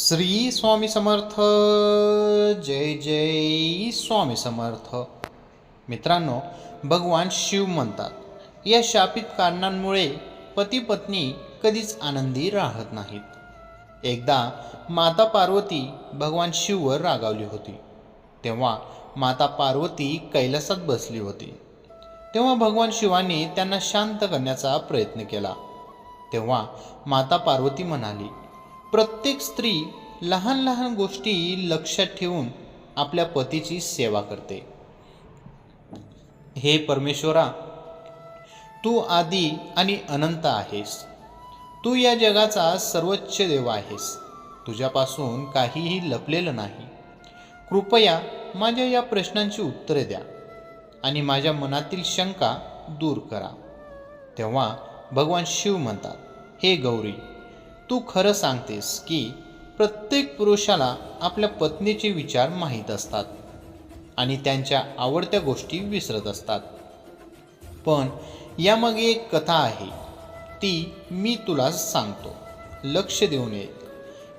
श्री स्वामी समर्थ जय जय स्वामी समर्थ. मित्रांनो भगवान शिव म्हणतात या शापित कारणांमुळे पती पत्नी कधीच आनंदी राहत नाहीत. एकदा माता पार्वती भगवान शिववर रागावली होती. तेव्हा माता पार्वती कैलासात बसली होती. तेव्हा भगवान शिवाने त्यांना शांत करण्याचा प्रयत्न केला. तेव्हा माता पार्वती म्हणाली प्रत्येक स्त्री लहान लहान गोष्टी लक्षात ठेवून आपल्या पतीची सेवा करते. हे परमेश्वरा तू आदी आणि अनंत आहेस. तू या जगाचा सर्वोच्च देव आहेस. तुझ्यापासून काहीही लपलेलं नाही. कृपया माझ्या या प्रश्नांची उत्तरे द्या आणि माझ्या मनातील शंका दूर करा. तेव्हा भगवान शिव म्हणतात हे गौरी तू खरं सांगतेस की प्रत्येक पुरुषाला आपल्या पत्नीचे विचार माहीत असतात आणि त्यांच्या आवडत्या गोष्टी विसरत असतात. पण यामागे एक कथा आहे. ती मी तुला सांगतो. लक्ष देऊन ये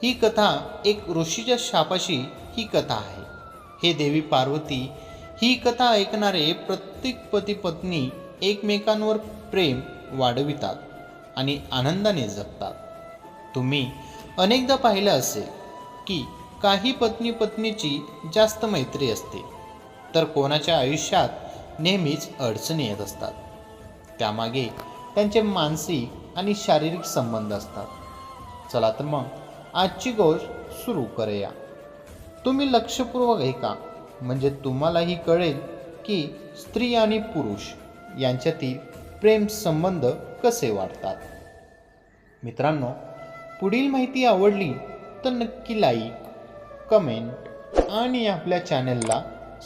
ही कथा एक ऋषीच्या शापाशी ही कथा आहे. हे देवी पार्वती ही कथा ऐकणारे प्रत्येक पती पत्नी एकमेकांवर प्रेम वाढवितात आणि आनंदाने जगतात. तुम्ही अनेकदा पाहिलं असेल की काही पत्नी पत्नीची जास्त मैत्री असते. तर कोणाच्या आयुष्यात नेहमीच अडचणी येत असतात. त्यामागे त्यांचे मानसिक आणि शारीरिक संबंध असतात. चला तर मग आजची गोष्ट सुरू करूया. तुम्ही लक्षपूर्वक ऐका. म्हणजे तुम्हालाही कळेल की स्त्री आणि पुरुष यांच्यातील प्रेम संबंध कसे वाढतात. मित्रांनो पुढील माहिती आवडली तर नक्की लाईक कमेंट आणि आपल्या चॅनलला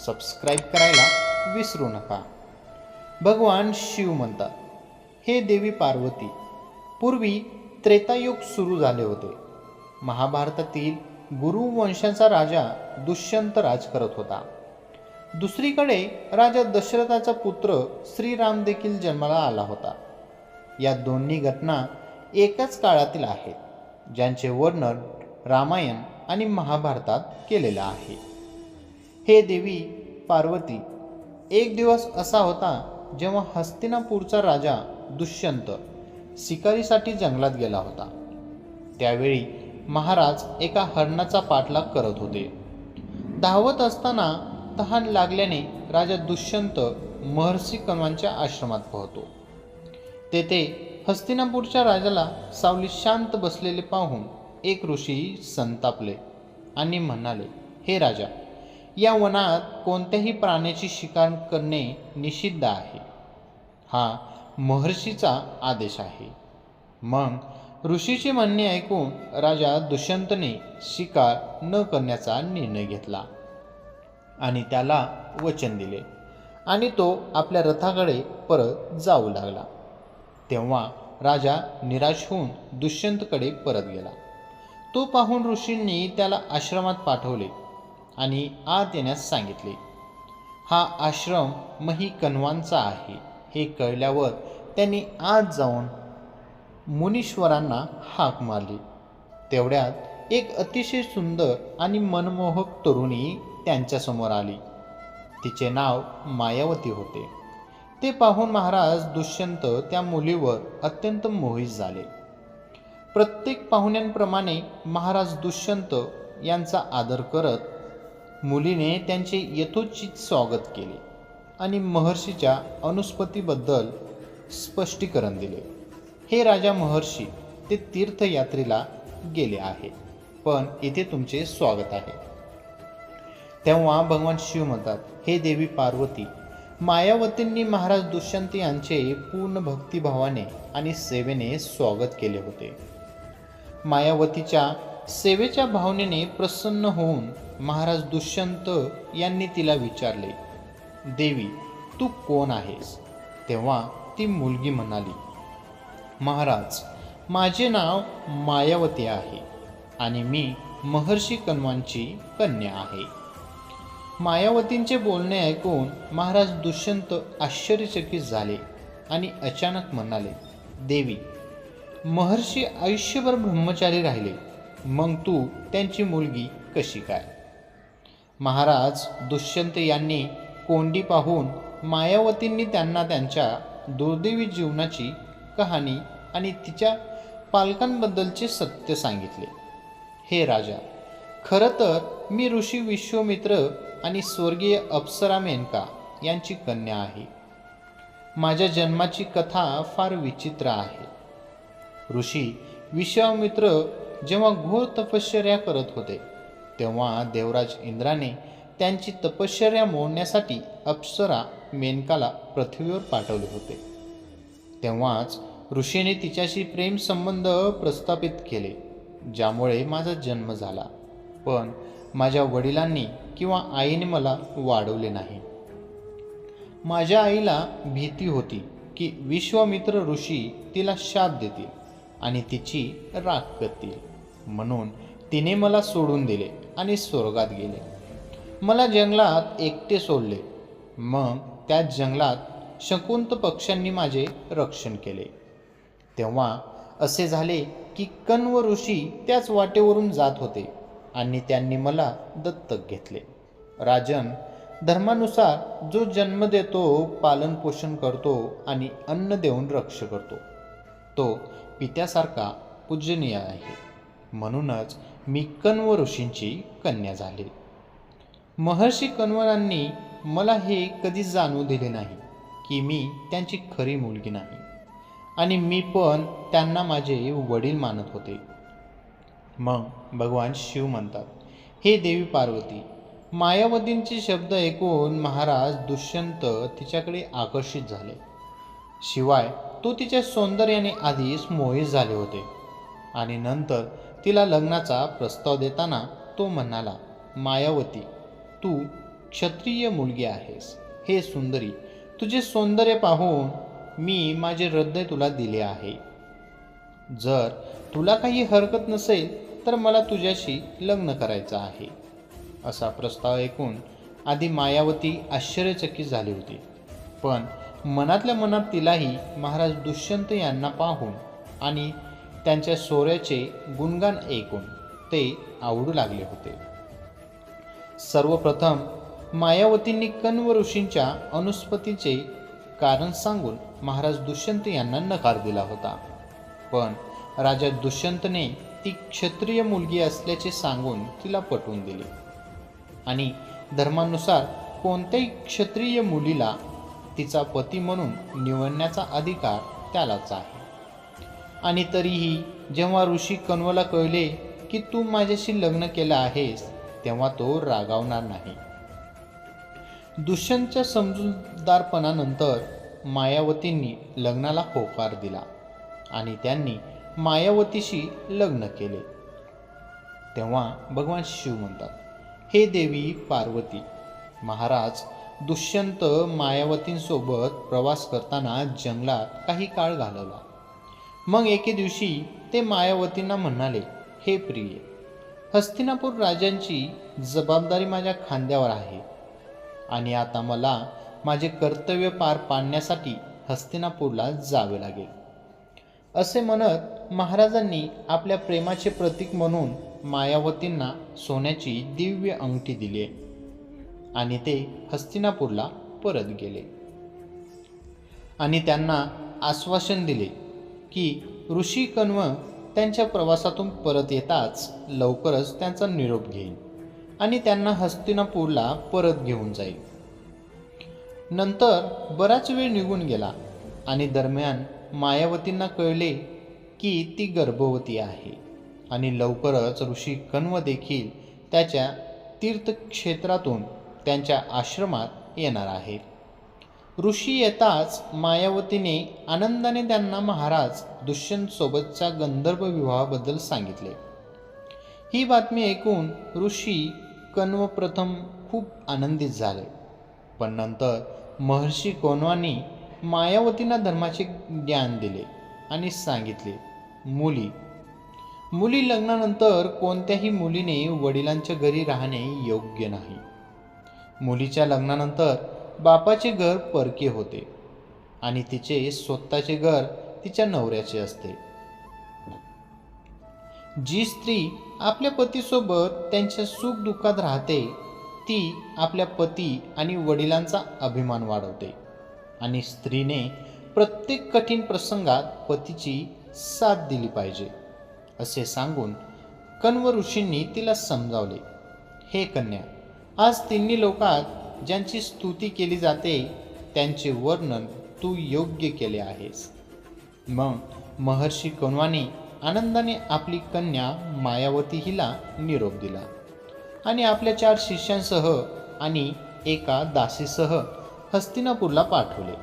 सबस्क्राईब करायला विसरू नका. भगवान शिव म्हणतात हे देवी पार्वती पूर्वी त्रेतायुग सुरू झाले होते. महाभारतातील गुरु वंशाचा राजा दुष्यंत राज करत होता. दुसरीकडे राजा दशरथाचा पुत्र श्रीराम देखील जन्माला आला होता. या दोन्ही घटना एकाच काळातील आहेत. ज्यांचे वर्णन रामायण आणि महाभारतात केलेलं आहे. हे देवी पार्वती एक दिवस असा होता जेव्हा हस्तिनापूरचा राजा दुष्यंत शिकारीसाठी जंगलात गेला होता. त्यावेळी महाराज एका हरणाचा पाठलाग करत होते. धावत असताना तहान लागल्याने राजा दुष्यंत महर्षी कमांच्या आश्रमात पोहतो तेथे हस्तिनापूरच्या राजाला सावली शांत बसलेले पाहून एक ऋषी संतापले आणि म्हणाले हे राजा या वनात कोणत्याही प्राण्याची शिकार करणे निषिद्ध आहे. हा महर्षीचा आदेश आहे. मग ऋषीचे म्हणणे ऐकून राजा दुष्यंतने शिकार न करण्याचा निर्णय घेतला आणि त्याला वचन दिले आणि तो आपल्या रथाकडे परत जाऊ लागला. तेव्हा राजा निराश होऊन दुष्यंतकडे परत गेला. तो पाहून ऋषींनी त्याला आश्रमात पाठवले आणि आत येण्यास सांगितले हा आश्रम मही कन्वांचा आहे. हे कळल्यावर त्यांनी आत जाऊन मुनीश्वरांना हाक मारली. तेवढ्यात एक अतिशय सुंदर आणि मनमोहक तरुणी त्यांच्यासमोर आली. तिचे नाव मायावती होते. ते पाहून महाराज दुष्यंत त्या मुलीवर अत्यंत मोहित झाले. प्रत्येक पाहुण्यांप्रमाणे महाराज दुष्यंत यांचा आदर करत मुलीने त्यांचे यथोचित स्वागत केले आणि महर्षीच्या अनुस्पतीबद्दल स्पष्टीकरण दिले. हे राजा महर्षी ते तीर्थयात्रेला गेले आहे पण इथे तुमचे स्वागत आहे. तेव्हा भगवान शिव म्हणतात हे देवी पार्वती मायावतींनी महाराज दुष्यंत यांचे पूर्ण भक्तिभावाने आणि सेवेने स्वागत केले होते. मायावतीच्या सेवेच्या भावनेने प्रसन्न होऊन महाराज दुष्यंत यांनी तिला विचारले देवी तू कोण आहेस? तेव्हा ती मुलगी म्हणाली महाराज माझे नाव मायावती आहे आणि मी महर्षी कण्वांची कन्या आहे. मायावतींचे बोलणे ऐकून महाराज दुष्यंत आश्चर्यचकित झाले आणि अचानक म्हणाले देवी महर्षी आयुष्यभर ब्रह्मचारी राहिले मग तू त्यांची मुलगी कशी काय? महाराज दुष्यंत यांनी कोंडी पाहून मायावतींनी त्यांना त्यांच्या दुर्दैवी जीवनाची कहाणी आणि तिच्या पालकांबद्दलचे सत्य सांगितले. हे राजा खरं तर मी ऋषी विश्वमित्र आणि स्वर्गीय अप्सरा मेनका यांची कन्या आहे. माझ्या जन्माची कथा फार विचित्र आहे. ऋषी विश्वामित्र जेव्हा घोर तपश्चर्या करत होते तेव्हा देवराज इंद्राने त्यांची तपश्चर्या मोडण्यासाठी अप्सरा मेनकाला पृथ्वीवर पाठवले होते. तेव्हाच ऋषीने तिच्याशी प्रेम संबंध प्रस्थापित केले ज्यामुळे माझा जन्म झाला. पण माझ्या वडिलांनी किंवा आईने मला वाढवले नाही. माझ्या आईला भीती होती की विश्वामित्र ऋषी तिला शाप देतील आणि तिची राख करतील. म्हणून तिने मला सोडून दिले आणि स्वर्गात गेले. मला जंगलात एकटे सोडले. मग त्या जंगलात शकुंत पक्ष्यांनी माझे रक्षण केले. तेव्हा असे झाले की कण्व ऋषी त्याच वाटेवरून जात होते. आणि त्यांनी मला दत्तक घेतले. राजन धर्मानुसार जो जन्म देतो पालन पोषण करतो आणि अन्न देऊन रक्ष करतो. तो पित्यासारखा पूजनीय आहे. म्हणूनच मी कण्व ऋषींची कन्या झाले. महर्षी कण्वरांनी मला हे कधीच जाणवू दिले नाही की मी त्यांची खरी मुलगी नाही. आणि मी पण त्यांना माझे वडील मानत होते. मग भगवान शिव म्हणतात हे देवी पार्वती मायावतींचे शब्द ऐकून महाराज दुष्यंत तिच्याकडे आकर्षित झाले. शिवाय तो तिच्या सौंदर्याने आधीच मोहित झाले होते. आणि नंतर तिला लग्नाचा प्रस्ताव देताना तो म्हणाला मायावती तू क्षत्रिय मुलगी आहेस. हे सुंदरी तुझे सौंदर्य पाहून मी माझे हृदय तुला दिले आहे. जर तुला काही हरकत नसेल तर मला तुझ्याशी लग्न करायचं आहे. असा प्रस्ताव ऐकून आधी मायावती आश्चर्यचकित झाली होती. पण मनातल्या मनात तिलाही महाराज दुष्यंत यांना पाहून आणि त्यांच्या सोऱ्याचे गुणगान ऐकून ते आवडू लागले होते. सर्वप्रथम मायावतींनी कण्व ऋषींच्या अनुस्पतीचे कारण सांगून महाराज दुष्यंत यांना नकार दिला होता. पण राजा दुष्यंतने ती क्षत्रिय मुलगी असल्याचे सांगून तिला पटवून दिले. आणि धर्मानुसार कोणत्याही क्षत्रिय मुलीला तिचा पती म्हणून निवडण्याचा अधिकार त्यालाच आहे. आणि तरीही जेव्हा ऋषी कण्वला कळले की तू माझ्याशी लग्न केलं आहेस तेव्हा तो रागावणार नाही. दुष्यंतच्या समजूतदारपणानंतर मायावतींनी लग्नाला होकार दिला. आणि त्यांनी मायावतीशी लग्न केले. तेव्हा भगवान शिव म्हणतात हे देवी पार्वती महाराज दुष्यंत मायावतींसोबत प्रवास करताना जंगलात काही काळ घालवला. मग एके दिवशी ते मायावतींना म्हणाले हे प्रिय हस्तिनापूर राजांची जबाबदारी माझ्या खांद्यावर आहे आणि आता मला माझे कर्तव्य पार पाडण्यासाठी हस्तिनापूरला जावे लागेल. असे म्हणत महाराजांनी आपल्या प्रेमाचे प्रतीक म्हणून मायावतींना सोन्याची दिव्य अंगठी दिली. आणि ते हस्तिनापूरला परत गेले. आणि त्यांना आश्वासन दिले की ऋषी कण्व त्यांच्या प्रवासातून परत येताच लवकरच त्यांचा निरोप घेईल आणि त्यांना हस्तिनापूरला परत घेऊन जाईल. नंतर बराच वेळ निघून गेला आणि दरम्यान मायावतींना कळले की ती गर्भवती आहे. आणि लवकरच ऋषी कण्व देखील त्याच्या तीर्थक्षेत्रातून त्यांच्या आश्रमात येणार आहेत. ऋषी येताच मायावतीने आनंदाने त्यांना महाराज दुष्यंतसोबतच्या गंधर्व विवाहाबद्दल सांगितले. ही बातमी ऐकून ऋषी कण्व प्रथम खूप आनंदित झाले. पण नंतर महर्षी कोणवानी मायावतींना धर्माचे ज्ञान दिले आणि सांगितले मुली मुली लग्नानंतर कोणत्याही मुलीने वडिलांच्या घरी राहणे योग्य नाही. मुलीच्या लग्नानंतर बापाचे घर परके होते आणि तिचे स्वतःचे घर तिच्या नवऱ्याचे असते. जी स्त्री आपल्या पतीसोबत त्यांच्या सुखदुःखात राहते ती आपल्या पती आणि वडिलांचा अभिमान वाढवते. आणि स्त्रीने प्रत्येक कठीण प्रसंगात पतीची साथ दिली पाहिजे असे सांगून कण्व ऋषींनी तिला समजावले. हे कन्या आज तिन्ही लोकात ज्यांची स्तुती केली जाते त्यांचे वर्णन तू योग्य केले आहेस मग महर्षी कण्वाने आनंदाने आपली कन्या मायावती हिला निरोप दिला आणि आपल्या चार शिष्यांसह आणि एका दासीसह हस्तिनापूरला पाठवले.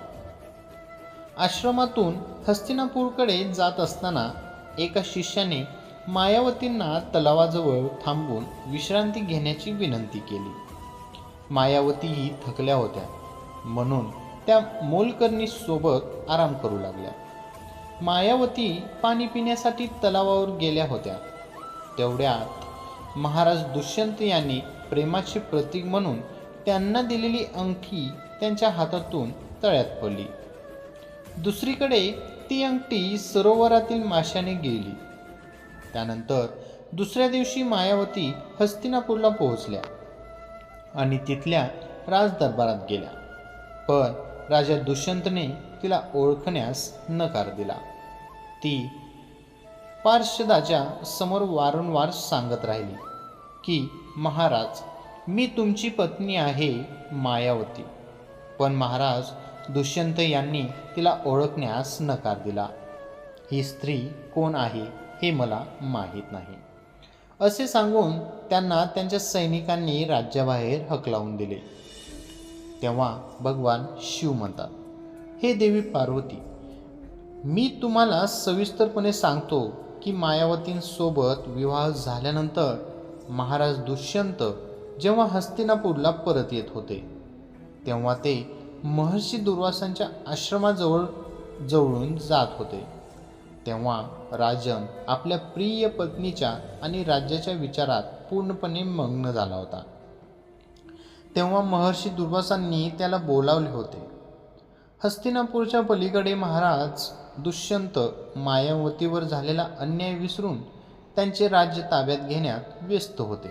आश्रमातून हस्तिनापूरकडे जात असताना एका शिष्याने मायावतींना तलावाजवळ थांबून विश्रांती घेण्याची विनंती केली. मायावतीही थकल्या होत्या. म्हणून त्या मोलकर्णीसोबत आराम करू लागल्या. मायावती पाणी पिण्यासाठी तलावावर गेल्या होत्या. तेवढ्यात महाराज दुष्यंत यांनी प्रेमाचे प्रतीक म्हणून त्यांना दिलेली अंगठी त्यांच्या हातातून तळ्यात पडली. दुसरीकडे ती अंगठी सरोवरातील माशाने गेली. त्यानंतर दुसऱ्या दिवशी मायावती हस्तिनापूरला पोहोचल्या आणि तिथल्या राजदरबारात गेल्या. पण राजा दुष्यंतने तिला ओळखण्यास नकार दिला. ती पार्षदाच्या समोर वारंवार सांगत राहिली की महाराज मी तुमची पत्नी आहे मायावती. पण महाराज दुष्यंत यांनी तिला ओळखण्यास नकार दिला. ही स्त्री कोण आहे हे मला माहीत नाही. असे सांगून त्यांना त्यांच्या सैनिकांनी राज्याबाहेर हकलावून दिले. तेव्हा भगवान शिव म्हणतात हे देवी पार्वती मी तुम्हाला सविस्तरपणे सांगतो की मायावतींसोबत विवाह झाल्यानंतर महाराज दुष्यंत जेव्हा हस्तिनापूरला परत येत होते तेव्हा ते महर्षी दुर्वासांच्या आश्रमाजवळ जवळून जात होते. तेव्हा राजन आपल्या प्रिय पत्नीच्या आणि राज्याच्या विचारात पूर्णपणे मग्न झाला होता. तेव्हा महर्षी दुर्वासांनी त्याला बोलावले होते. हस्तिनापूरच्या पलीकडे महाराज दुष्यंत मायावतीवर झालेला अन्याय विसरून त्यांचे राज्य ताब्यात घेण्यात व्यस्त होते.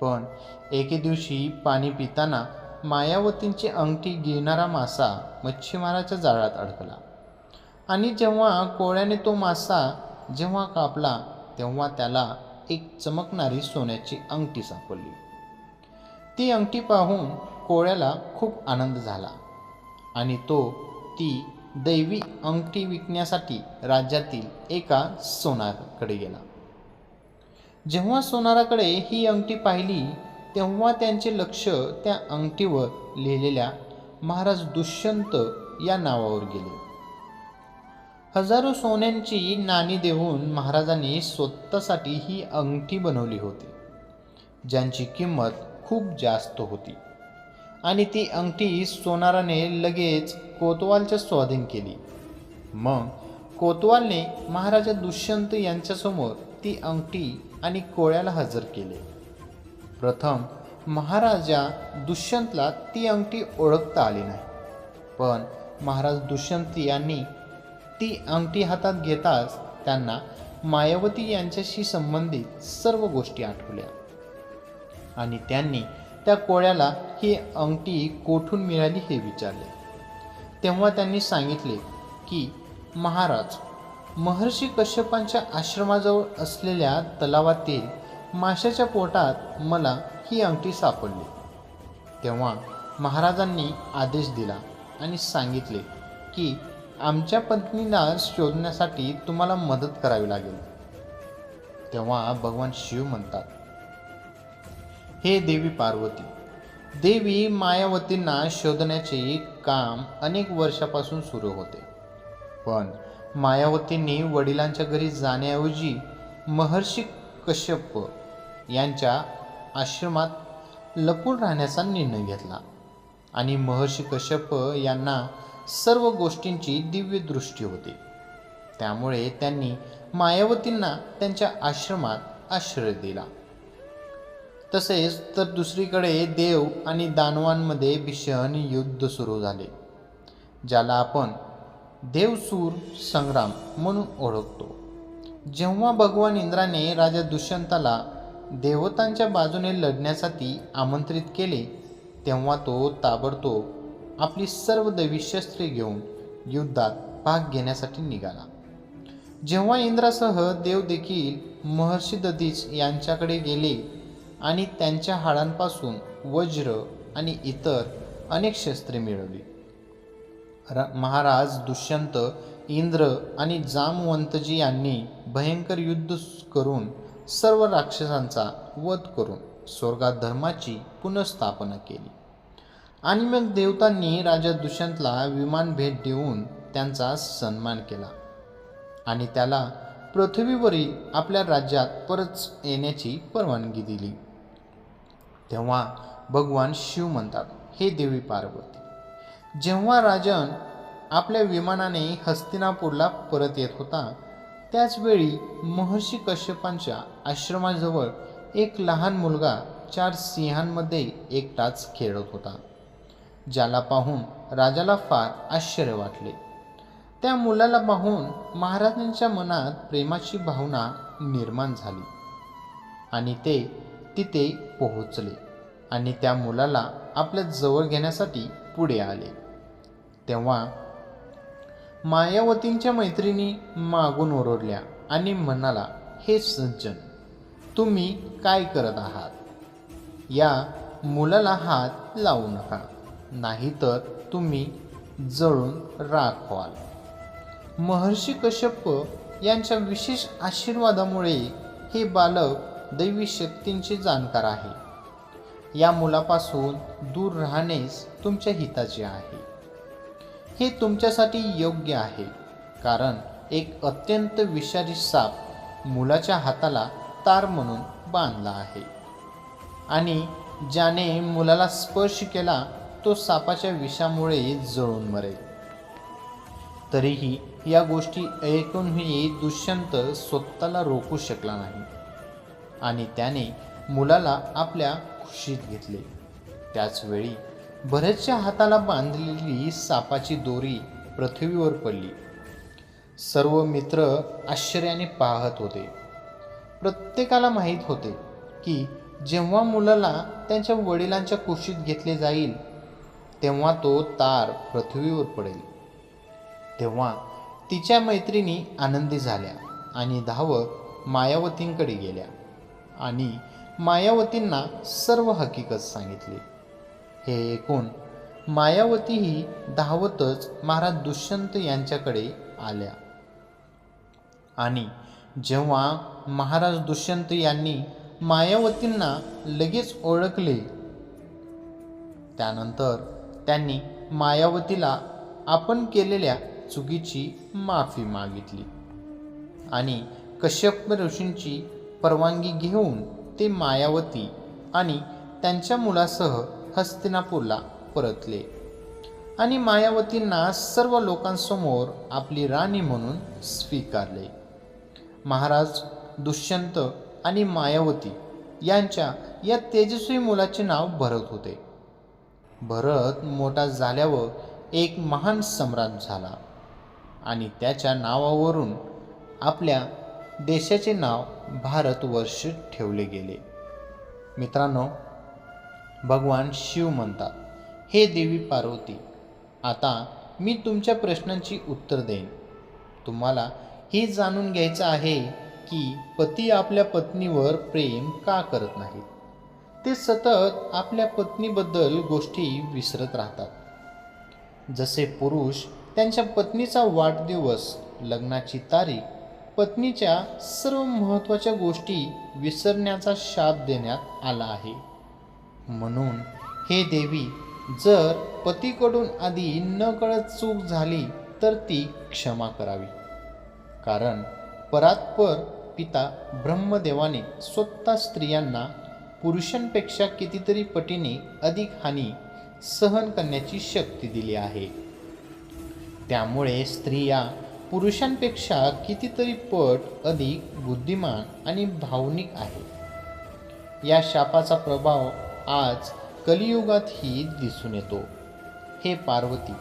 पण एके दिवशी पाणी पिताना मायावतींची अंगठी घेणारा मासा मच्छीमाराच्या जाळ्यात अडकला. आणि जेव्हा कोळ्याने तो मासा जेव्हा कापला तेव्हा त्याला एक चमकणारी सोन्याची अंगठी सापडली. ती अंगठी पाहून कोळ्याला खूप आनंद झाला आणि तो ती दैवी अंगठी विकण्यासाठी राज्यातील एका सोनाराकडे गेला. जेव्हा सोनाराकडे ही अंगठी पाहिली तेव्हा त्यांचे लक्ष त्या अंगठीवर लिहिलेल्या महाराज दुष्यंत या नावावर गेले. हजारो सोन्यांची नाणी देऊन महाराजांनी स्वतःसाठी ही अंगठी बनवली होती ज्यांची किंमत खूप जास्त होती. आणि ती अंगठी सोनाराने लगेच कोतवालच्या स्वाधीन केली. मग कोतवालने महाराजा दुष्यंत यांच्यासमोर ती अंगठी आणि कोळ्याला हजर केले. प्रथम महाराजा दुष्यंतला ती अंगठी ओळखता आली नाही. पण महाराज दुष्यंत यांनी ती अंगठी हातात घेताच त्यांना मायावती यांच्याशी संबंधित सर्व गोष्टी आठवल्या. आणि त्यांनी त्या कोळ्याला ही अंगठी कोठून मिळाली हे विचारले. तेव्हा त्यांनी सांगितले की महाराज महर्षी कश्यपांच्या आश्रमाजवळ असलेल्या तलावातील माशाच्या पोटात मला ही अंगठी सापडली. तेव्हा महाराजांनी आदेश दिला आणि सांगितले की आमच्या पत्नीला शोधण्यासाठी तुम्हाला मदत करावी लागेल. तेव्हा भगवान शिव म्हणतात हे देवी पार्वती देवी मायावतींना शोधण्याचे काम अनेक वर्षापासून सुरू होते. पण मायावतींनी वडिलांच्या घरी जाण्याऐवजी महर्षी कश्यप यांच्या आश्रमात लपून राहण्याचा निर्णय घेतला. आणि महर्षी कश्यप यांना सर्व गोष्टींची दिव्य दृष्टी होती. त्यामुळे त्यांनी मायावतींना त्यांच्या आश्रमात आश्रय दिला. तसेच तर दुसरीकडे देव आणि दानवांमध्ये भीषण युद्ध सुरू झाले ज्याला आपण देवसूर संग्राम म्हणून ओळखतो. जेव्हा भगवान इंद्राने राजा दुष्यंताला देवतांच्या बाजूने लढण्यासाठी आमंत्रित केले तेव्हा तो ताबडतोब आपली सर्व दैवी शस्त्रे घेऊन युद्धात भाग घेण्यासाठी निघाला. जेव्हा इंद्रासह देव देखील महर्षी दधीच यांच्याकडे गेले आणि त्यांच्या हाडांपासून वज्र आणि इतर अनेक शस्त्रे मिळवली. र महाराज दुष्यंत इंद्र आणि जामवंतजी यांनी भयंकर युद्ध करून सर्व राक्षसांचा वध करून स्वर्गात धर्माची पुनर्स्थापना केली. आणि मग देवतांनी राजा दुष्यंतला विमान भेट देऊन त्यांचा सन्मान केला. आणि त्याला पृथ्वीवरील आपल्या राज्यात परत येण्याची परवानगी दिली. तेव्हा भगवान शिव म्हणतात हे देवी पार्वती जेव्हा राजन आपल्या विमानाने हस्तिनापूरला परत येत होता. त्याचवेळी महर्षी कश्यपांच्या आश्रमाजवळ एक लहान मुलगा चार सिंहांमध्ये एकटाच खेळत होता ज्याला पाहून राजाला फार आश्चर्य वाटले. त्या मुलाला पाहून महाराजांच्या मनात प्रेमाची भावना निर्माण झाली आणि ते तिथे पोहोचले आणि त्या मुलाला आपल्या जवळ घेण्यासाठी पुढे आले. तेव्हा मायावतींच्या मैत्रिणी मागून ओरडल्या आणि म्हणाला हे सज्जन तुम्ही काय करत आहात? या मुलाला हात लावू नका नाहीतर तुम्ही जळून राख व्हाल. महर्षी कश्यप यांच्या विशेष आशीर्वादामुळे हे बालक दैवी शक्तींचे जाणकार आहे. या मुलापासून दूर राहणेच तुमच्या हिताचे आहे. हे तुमच्यासाठी योग्य आहे. कारण एक अत्यंत विषारी साप मुलाच्या हाताला तार म्हणून बांधला आहे. आणि ज्याने मुलाला स्पर्श केला तो सापाच्या विषामुळे जळून मरेल. तरीही या गोष्टी ऐकूनही दुष्यंत स्वतःला रोखू शकला नाही. आणि त्याने मुलाला आपल्या खुशीत घेतले. त्याचवेळी भरतच्या हाताला बांधलेली सापाची दोरी पृथ्वीवर पडली. सर्व मित्र आश्चर्याने पाहत होते. प्रत्येकाला माहीत होते की जेव्हा मुलाला त्यांच्या वडिलांच्या कुशीत घेतले जाईल तेव्हा तो तार पृथ्वीवर पडेल. तेव्हा तिच्या मैत्रिणी आनंदी झाल्या आणि धावत मायावतींकडे गेल्या आणि मायावतींना सर्व हकीकत सांगितली. हे ऐकून मायावतीही धावतच महाराज दुष्यंत यांच्याकडे आल्या. आणि जेव्हा महाराज दुष्यंत यांनी मायावतींना लगेच ओळखले त्यानंतर त्यांनी मायावतीला आपण केलेल्या चुकीची माफी मागितली आणि कश्यप ऋषींची परवानगी घेऊन ते मायावती आणि त्यांच्या मुलासह हस्तिनापूरला परतले. आणि मायावतींना सर्व लोकांसमोर आपली राणी म्हणून स्वीकारले. महाराज दुष्यंत आणि मायावती यांच्या या तेजस्वी मुलाचे नाव भरत होते. भरत मोठा झाल्यावर एक महान सम्राट झाला आणि त्याच्या नावावरून आपल्या देशाचे नाव भारतवर्ष ठेवले गेले. मित्रांनो भगवान शिव म्हणतात. हे देवी पार्वती आता मी तुमच्या प्रश्नांची उत्तर देईन. तुम्हाला हे जाणून घ्यायचं आहे की पती आपल्या पत्नीवर प्रेम का करत नाहीत. ते सतत आपल्या पत्नीबद्दल गोष्टी विसरत राहतात. जसे पुरुष त्यांच्या पत्नीचा वाढदिवस लग्नाची तारीख पत्नीच्या सर्व महत्त्वाच्या गोष्टी विसरण्याचा शाप देण्यात आला आहे. म्हणून हे देवी जर पतीकडून आधी नकळत चूक झाली तर ती क्षमा करावी. कारण परात्पर पिता ब्रह्मदेवाने स्वतः स्त्रियांना पुरुषांपेक्षा कितीतरी पटीने अधिक हानी सहन करण्याची शक्ती दिली आहे. त्यामुळे स्त्रिया पुरुषांपेक्षा कितीतरी पट अधिक बुद्धिमान आणि भावनिक आहे या शापाचा प्रभाव आज कलियुगातही दिसून येतो. हे पार्वती.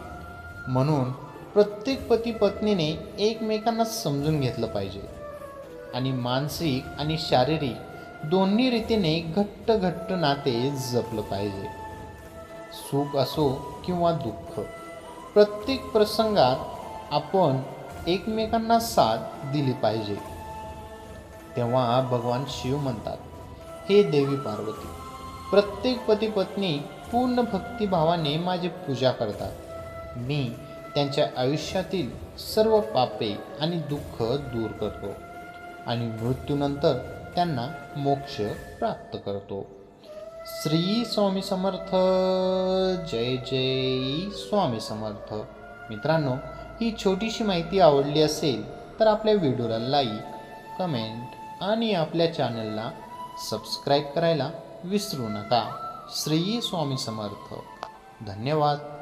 म्हणून प्रत्येक पती पत्नीने एकमेकांना समजून घेतलं पाहिजे. आणि मानसिक आणि शारीरिक दोन्ही रीतीने घट्ट घट्ट नाते जपलं पाहिजे. सुख असो किंवा दुःख प्रत्येक प्रसंगात आपण एकमेकांना साथ दिली पाहिजे. तेव्हा भगवान शिव म्हणतात हे देवी पार्वती प्रत्येक पती पत्नी पूर्ण भक्तिभावाने माझी पूजा करतात. मी त्यांच्या आयुष्यातील सर्व पापे आणि दुःख दूर करतो आणि मृत्यूनंतर त्यांना मोक्ष प्राप्त करतो. श्री स्वामी समर्थ. जय जय स्वामी समर्थ. मित्रांनो ही छोटीशी माहिती आवडली असेल तर आपल्या व्हिडिओला लाईक कमेंट आणि आपल्या चॅनलला सबस्क्राईब करायला विसरू नका. श्री स्वामी समर्थ. धन्यवाद.